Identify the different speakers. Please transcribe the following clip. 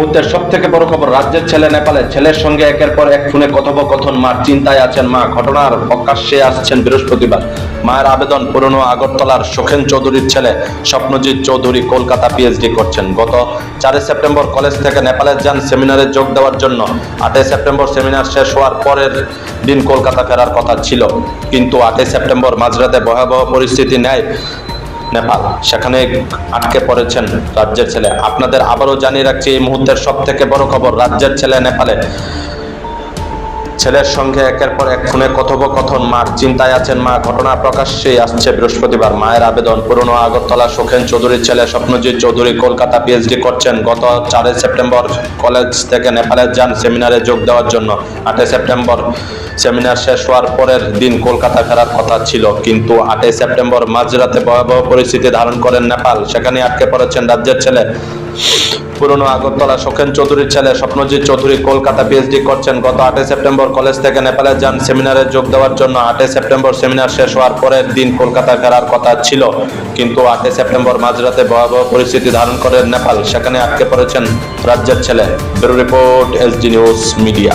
Speaker 1: মুহূর্তের সব থেকে বড় খবর, রাজ্যের ছেলে নেপালে ছেলের সঙ্গে একের পর এক ফোনে কথোপকথন, মার চিন্তায় আছেন মা। ঘটনার প্রকাশ্যে আসছেন বৃহস্পতিবার। মায়ের আবেদন পুরনো আগরতলার সুখেন চৌধুরীর ছেলে স্বপ্নজিৎ চৌধুরী কলকাতা পিএইচডি করছেন। গত চারই সেপ্টেম্বর কলেজ থেকে নেপালে যান, সেমিনারে যোগ দেওয়ার জন্য। আটই সেপ্টেম্বর সেমিনার শেষ হওয়ার পরের দিন কলকাতা ফেরার কথা ছিল। কিন্তু আটই সেপ্টেম্বর মাঝরাতে ভয়াবহ পরিস্থিতি নেয় নেপাল। সেখানে আটকে পড়েছেন রাজ্যের ছেলে। আপনাদের আবারও জানিয়ে রাখছি, এই মুহূর্তের সব থেকে বড় খবর, রাজ্যের ছেলে নেপালে। ছেলের সঙ্গে একের পর এক ফোনে কথোপকথন, মার চিন্তায় আছেন মা, ঘটনা প্রকাশ্যেই আসছে বৃহস্পতিবার। মায়ের আবেদন, পুরনো আগরতলা সুখেন চৌধুরীর ছেলে স্বপ্নজিৎ চৌধুরী কলকাতা পিএইচডি করছেন। গত চারই সেপ্টেম্বর কলেজ থেকে নেপালে যান সেমিনারে যোগ দেওয়ার জন্য। আটই সেপ্টেম্বর সেমিনার শেষ হওয়ার পরের দিন কলকাতা ফেরার কথা ছিল। কিন্তু আটই সেপ্টেম্বর মাঝরাতে ভয়াবহ পরিস্থিতি ধারণ করেন নেপাল। সেখানে আটকে পড়েছেন রাজ্যের ছেলে পুরনো আগরতলা সখেন চৌধুরীর ছেলে স্বপ্নজিৎ চৌধুরী কলকাতা পিএইচডি করছেন। গত আটই সেপ্টেম্বর কলেজ থেকে নেপালে যান। সেমিনারে যোগ দেওয়ার জন্য আটই সেপ্টেম্বর সেমিনার শেষ হওয়ার পরের দিন কলকাতা ফেরার কথা ছিল। কিন্তু আটই সেপ্টেম্বর মাঝরাতে ভয়াবহ পরিস্থিতি ধারণ করে নেপাল। সেখানে আটকে পড়েছেন রাজ্যের ছেলে। Bureau report SD news media.